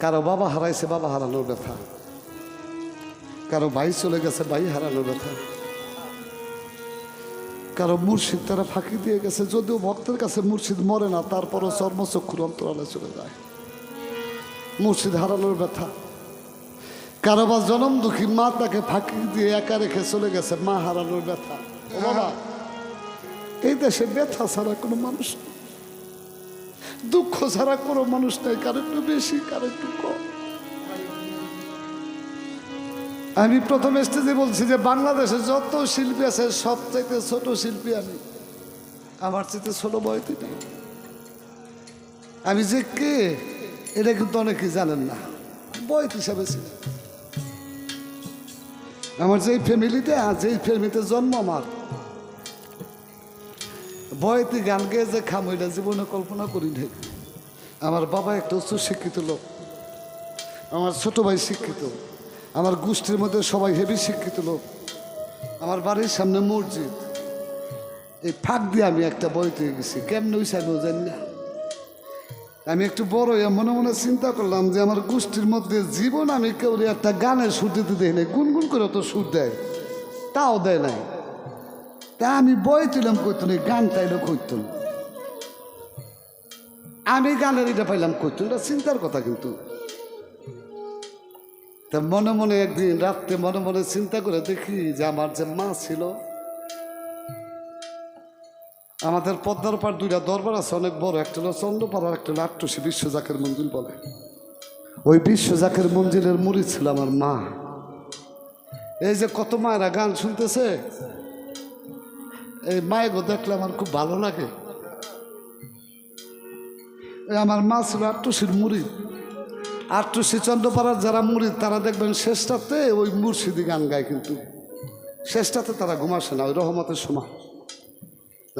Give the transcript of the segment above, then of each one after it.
কারও বাবা হারাইছে, বাবা হারানোর ব্যথা। কারও ভাই চলে গেছে, ভাই হারানোর ব্যথা। কারও মুর্শিদ তারা ফাঁকি দিয়ে গেছে, যদিও ভক্তের কাছে মুর্শিদ মরে না, তারপরও চর্মচক্ষুর অন্তরালে চলে যায়। মুর্শিদ হারানোর ব্যথা। কারও বা জনম দুঃখী মা তাকে ফাঁকি দিয়ে একা রেখে চলে গেছে, মা হারানোর ব্যথা। বাবা, এই দেশে ব্যথা ছাড়া কোনো মানুষ নেই। দুঃখ ছাড়া কোনো মানুষ নেই, কারও একটু বেশি, কারও একটু কম। আমি প্রথম স্টেজে বলছি যে বাংলাদেশে যত শিল্পী আছে সব চাইতে ছোট শিল্পী আমি। আমার চাইতে ছোট বয়তি নেই আমি যে কে, এটা কিন্তু অনেকেই জানেন না। বয়ত হিসাবে ছিল। আমার যেই ফ্যামিলিতে যেই ফ্যামিলিতে জন্ম আমার। বয়তি গান গেয়ে যে খাম ওইটা জীবনে কল্পনা করি নাই। আমার বাবা একটা উচ্চ শিক্ষিত লোক। আমার ছোট ভাই শিক্ষিত। আমার গোষ্ঠীর মধ্যে সবাই হেভি শিক্ষিত লোক। আমার বাড়ির সামনে মসজিদ। এই ফাঁক দিয়ে আমি একটা বইতে গেছি। কেমন হয়েছে আমিও জানি না। আমি একটু বড় মনে মনে চিন্তা করলাম যে আমার গোষ্ঠীর মধ্যে জীবন আমি কেউ একটা গানের সুর দিতে দেই নাই। গুনগুন করে তো সুর দেয়। তাও দেয় নাই। তা আমি বই তুলাম কইতুন এই গান তাইলে কইতুন। আমি গানের এটা পাইলাম কইতুন, এটা চিন্তার কথা কিন্তু। তা মনে মনে একদিন রাত্রে মনে মনে চিন্তা করে দেখি যে আমার যে মা ছিল, আমাদের পদ্মার পার দুইটা দরবার আছে, অনেক বড় একটা হলো চন্দ্রপাড়া একটা হলো আট্টসী বিশ্বজাকের মন্দির বলে। ওই বিশ্বজাকের মন্দিরের মুড়ি ছিল আমার মা। এই যে কত মায়েরা গান শুনতেছে এই মায়েগো দেখলে আমার খুব ভালো লাগে। আমার মা ছিল আট্টসীর মুড়ি। আট্টসী চন্দ্রপাড়ার যারা মুড়ি, তারা দেখবেন শেষটাতে ওই মুর্শিদি গান গায় কিন্তু। শেষটাতে তারা ঘুমাসে না, ওই রহমতের সময়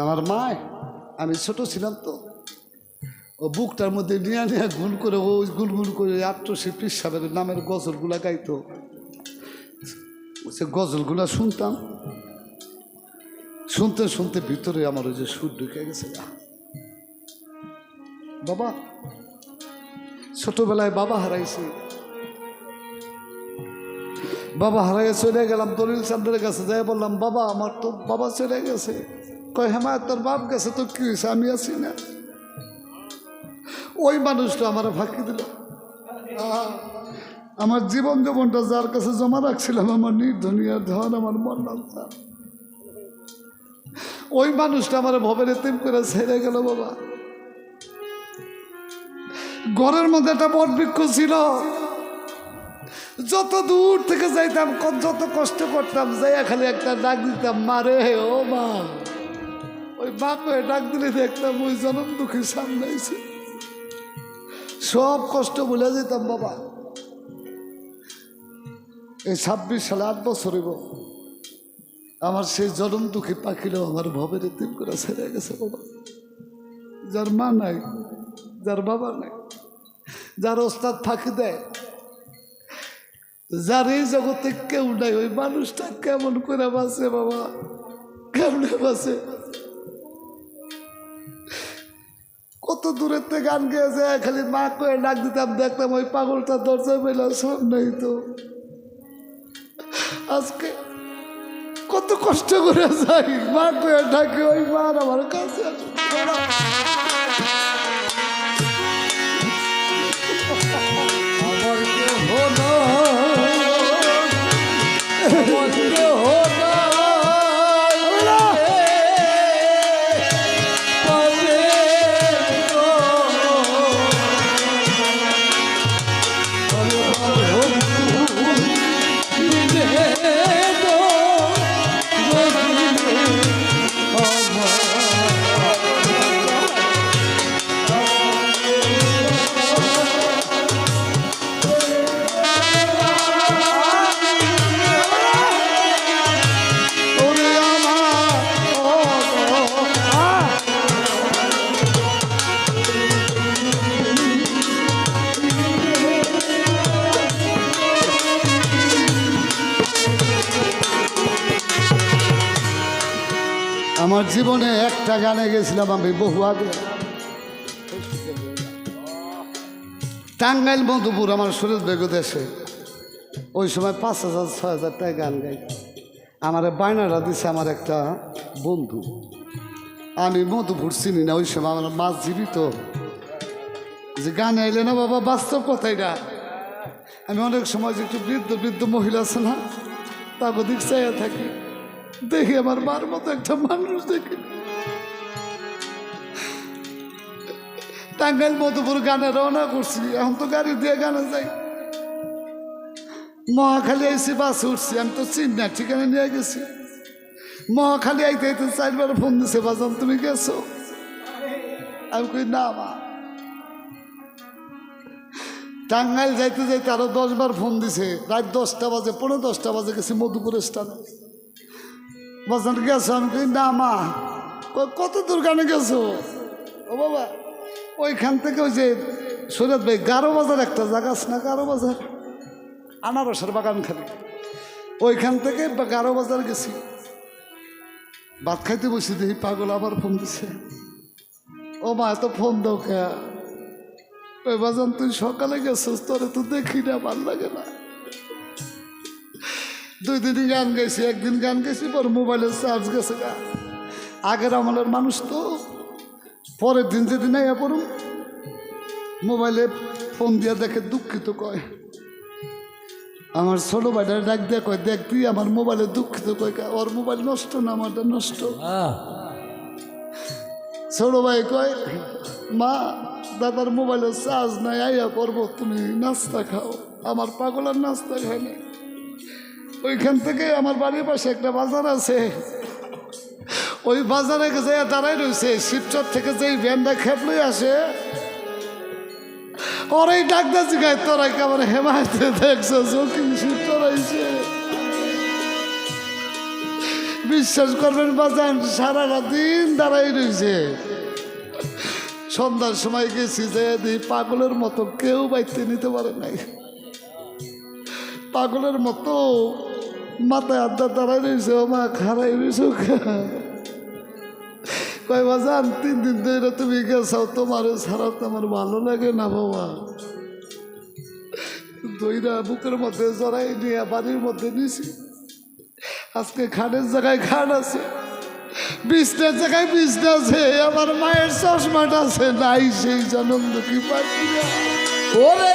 আমার মায় আমি ছোট ছিলাম তো, ও বুকটার মধ্যে নিয়ে নিয়ে গুন করে ও গুনগুন করে আট্টসী পিস সাহেবের নামের গজলগুলা গাইতো। সে গজলগুলা শুনতাম। শুনতে শুনতে ভিতরে আমার ওই যে সুর ঢুকে গেছে। বাবা, ছোটবেলায় বাবা হারাইছি। বাবা হারাইয়ে চলে গেলাম দলিল চান্দের কাছে যাই বললাম, বাবা, আমার তো বাবা চলে গেছে। কয় হেমা তোর বাপ গেছে, তো কি হয়েছে? আমি আছি না। ওই মানুষটা আমার ফাঁকি দিল। আমার জীবন জীবনটা যার কাছে জমা রাখছিলাম, আমার নির্ধনিয়ার ধন, আমার মন্ডল ওই মানুষটা আমার ভবের এতিম করে ছেড়ে গেল, বাবা। ঘরের মধ্যে একটা বট বৃক্ষ ছিল। যত দূর থেকে যাইতাম যত কষ্ট করতাম, যাইয়া খালি একটা ডাক দিতাম মারে হে ও মা। ওই বাপে ডাক দিলে দেখতাম ওই জনম দুঃখী সামনে আইছে। সব কষ্ট ভুলে যেতাম, বাবা। এই ছাব্বিশ সালে আট বছর আমার সেই জনম দুঃখী পাখিলেও আমার ভবের তিন করে ছেড়ে গেছে বাবা। যার মা নাই, যার বাবা নাই, যার ওস্তাদ ফাঁকি দেয়, যার এই জগতে কেউ নাই, ওই মানুষটা কেমন করে বাঁচে বাবা? কেমনে বাঁচে? কত দূরের থেকে গান গেছে খালি মা করে ডাক দিতাম, দেখতাম ওই পাগলটা দরজা পেলাম সব নাই তো। আজকে কত কষ্ট করে যাই। মা কয়ে ডাকে ওই মার আমার কাছে একটা গানে গেছিলাম আমি বহু আগে। টাঙ্গাইল, মধুপুর আমার শরীর বেগো দেশে। ওই সময় পাঁচ হাজার, ছয় হাজার টাকা গান গাই আমার বায়নাটা দিছে আমার একটা বন্ধু। আমি মধুপুর চিনি না, ওই সময় আমার মাছ জীবিত। যে গান আইলে না বাবা, বাস্তব কথাই না আমি অনেক সময় যে একটু বৃদ্ধ বৃদ্ধ মহিলা আছে না, তাকে দিক চাইয়া থাকি। দেখি আমার মার মতো একটা মানুষ দেখি। টাঙ্গাইল মধুপুর গানে রওনা করছি। এখন তো গাড়ি দিয়ে গানে যাই। মহাখালী আইসি, বাস উঠছি। আমি তো চিন না ঠিকানা নিয়ে গেছি। মহাখালী আইতে আইতে চারবার ফোন দিছে, বাজান, তুমি গেছো? আমি কই, না, মা। টাঙ্গাইল যাইতে যাইতে আরও দশবার ফোন দিছে। রাত দশটা বাজে পনেরো দশটা বাজে গেছি মধুপুর স্টানে বাজান, গেছো? আমি কই, না, মা। কত দূর গানে গেছো? ও বাবা ওইখান থেকে ওই যে সৈরত ভাই, গারো বাজার একটা জায়গা আছে না, গারো বাজার? আনারসের বাগান খালি। ওইখান থেকে গারো বাজার গেছি। ভাত খাইতে বসে দেখি পাগল আবার ফোন দিছে। ও মা, এত ফোন দাও কে? ওই বাজান, তুই সকালে গেছিস, তোরে তো দেখি না, ভালো লাগে না। দুই দিনই গান গেছি একদিন গান গেছি পর মোবাইলের চার্জ গেছে গা। আগের আমলের মানুষ তো পরের দিন যেদিন আইয়া পড়ুন মোবাইলে ফোন দিয়া দেখে দুঃখিত কয়। আমার ছোট ভাইটা ডাক দিয়ে কয় দেখ তুই আমার মোবাইলে দুঃখিত কয় ওর মোবাইল নষ্ট না আমারটা নষ্ট? ছোট ভাই কয় মা দাদার মোবাইলে চার্জ নাই আইয়া করব তুমি নাস্তা খাও। আমার পাগলার নাস্তা খায় না ওইখান থেকে আমার বাড়ির পাশে একটা বাজার আছে। ওই বাজারে গেছে দাঁড়াই রয়েছে শিবচর থেকে যেই ভ্যানটা খেপলে আসে। ওরাই ডাকতে জিগায় তোরা কেমন হেমায়তে দেখছ চোখি শিবচর আইছে। বিশ্বাস করবেন বাজান সারাটা দিন দাঁড়াই রয়েছে। সন্ধ্যার সময় গেছি যে পাগলের মতো কেউ বাইতে নিতে পারে নাই। পাগলের মতো মাথায় আড্ডা দাঁড়াই রয়েছে, ও মা, খারাই রয়েছে কয়, বাজান, তিন দিন ধরে তুমি গেছো তোমার ছাড়া তো আমার ভালো লাগে না বাবা। দইরা বুকের মধ্যে জড়াই নিয়ে বাড়ির মধ্যে নিছি। আজকে খাটের জায়গায় খাট আছে, বিছনার জায়গায় বিছনা আছে, আমার মায়ের চশমাটা আছে, নাই সেই জনন্দ কি না ওরে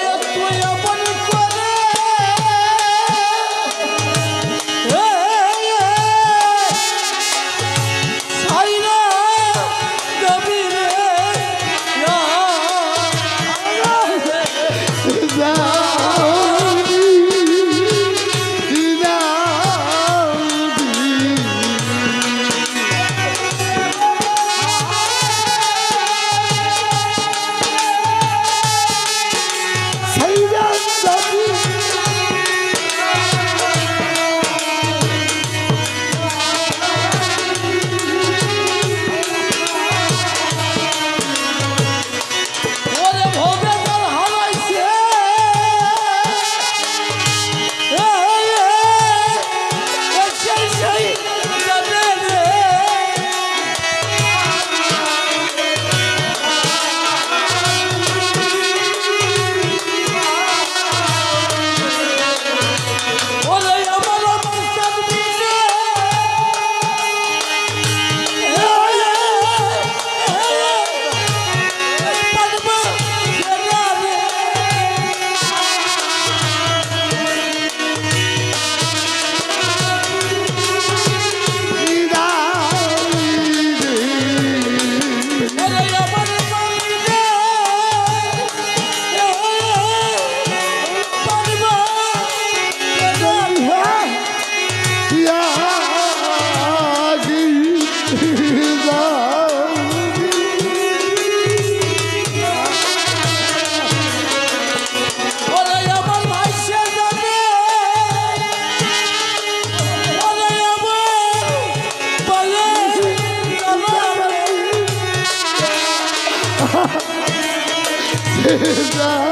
love.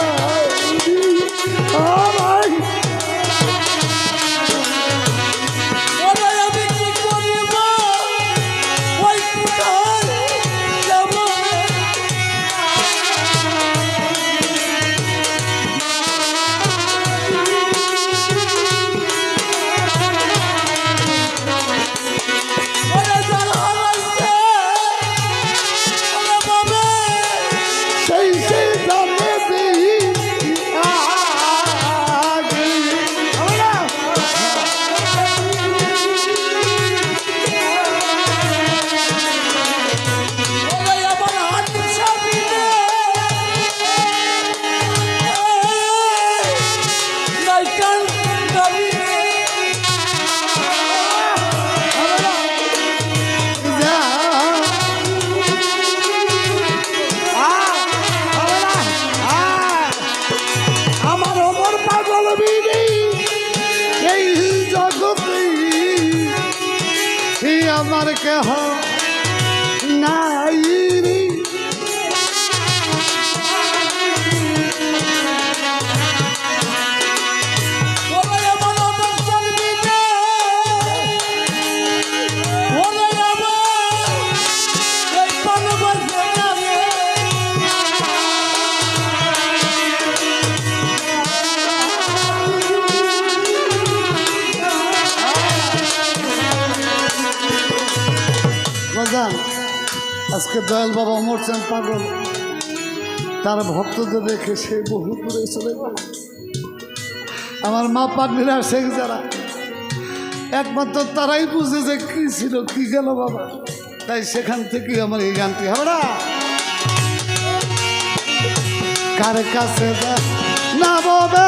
আমার কেহ নাই। আজকে দয়াল বাবা মরছেন পাগল। তার ভক্তদের রেখে সে বহু দূরে চলে গেল। আমার মা পান্ডিরা শেখ যারা। একমাত্র তারাই বুঝে যে কি ছিল, কি গেল বাবা। তাই সেখান থেকে আমার এই গানটি হবে না। কার কাছে না ববে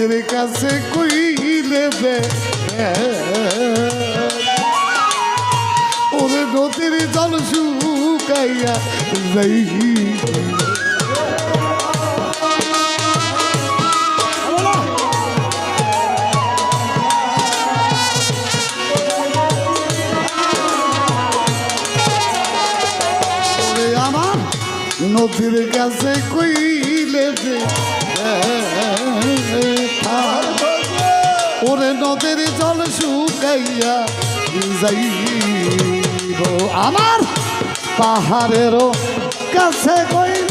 নদীর কাছে কইলে ওরে নদীর জল শুকাইয়া যাই আমার নদীর কাছে কইলে দে ওরে নদীর জল শুকাইয়া যাইব। আমার পাহাড়েরও কাছে কইলে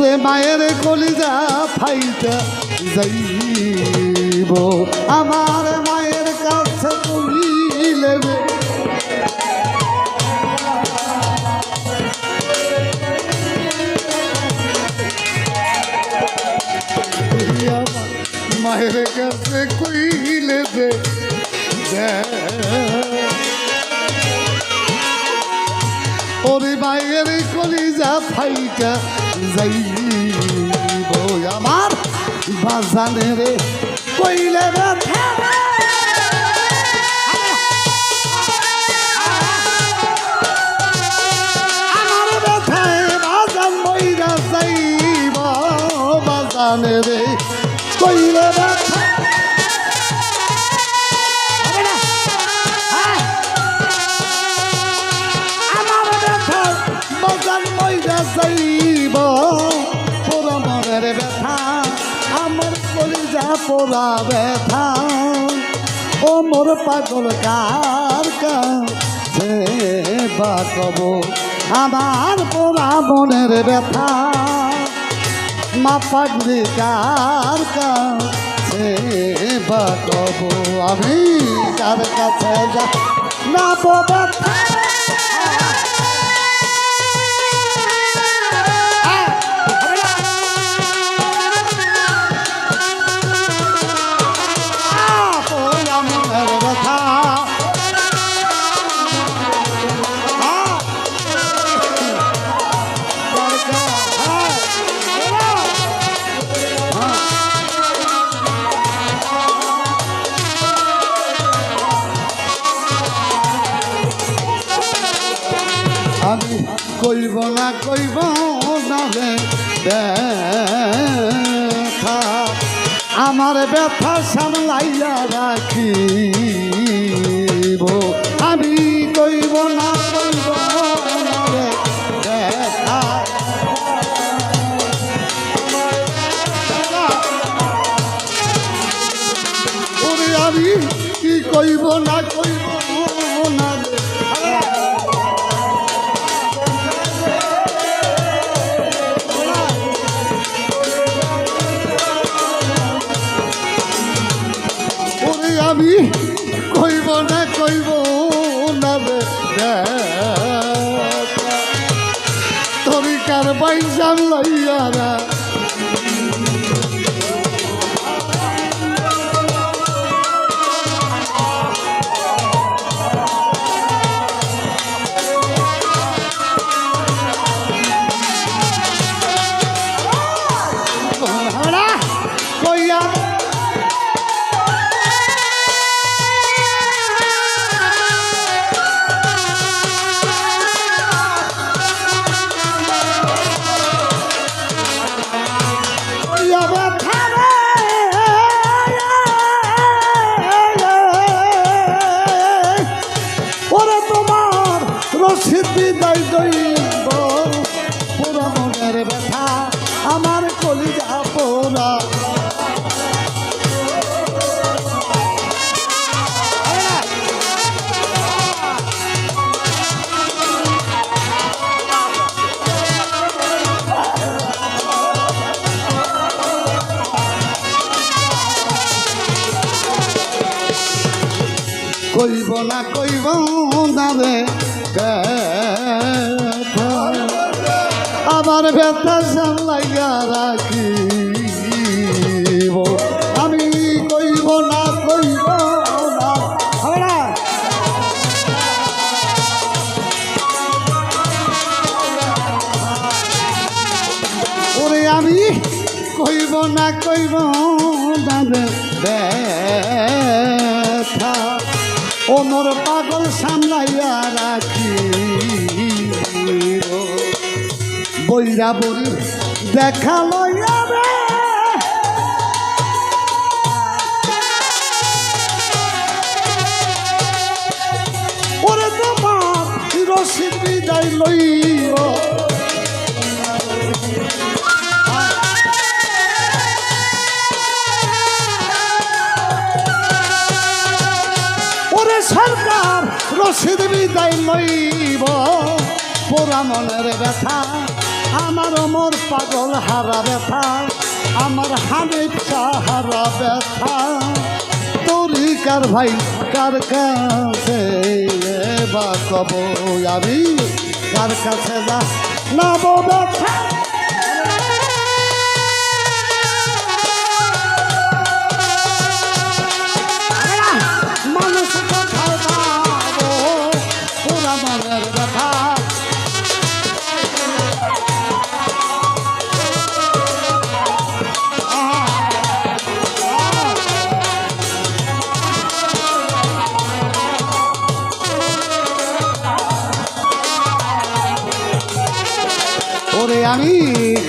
ওরে মায়ের কলিজা ফাইটা যাইব আমার মায়ের কাছে কইলে দে মায়ের কাছে কইলে দে দে। ওরে মায়ের কলিজা ফাইটা যাইব আমার বাজানে রে কইলে বাজানে রে কইলে ব্যথা। পোড়া ব্যথা। ও মোর পাগল কার আমার পোড়া মনের ব্যথা। মা পাগলি কার কাছে আমি কার কাছে যা না ব্যথা। ব্যথা ব্যথা সামলাইয়া রাখিব। আমি কইব না, কইব ওরে আমি কইব না কইব না ব্যথা ও মোর পাগল সামলাইয়া রাখি বইরা বলি, দেখা লইয়া রে ওরে তোমার রসিদ বিদায় সরকার রসিদ বিদায় লইব, পোড়া মনের ব্যথা। আমার অমর পাগল হারা ব্যথা, আমার হানিফ হারা ব্যথা। তোরি কার ভাই, কার কাছে বা কব আমি? কার কাছে না? ব্যথা।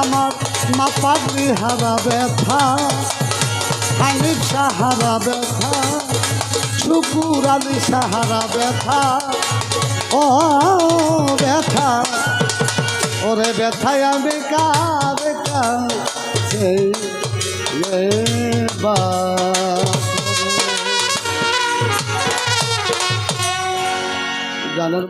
আমার মাপাগলি হারা ব্যথা আমি সাহারা ব্যথা, শুকুর আমি সাহারা ব্যথা। ও ব্যথা, ওরে ব্যথা আমি কা সেই জানার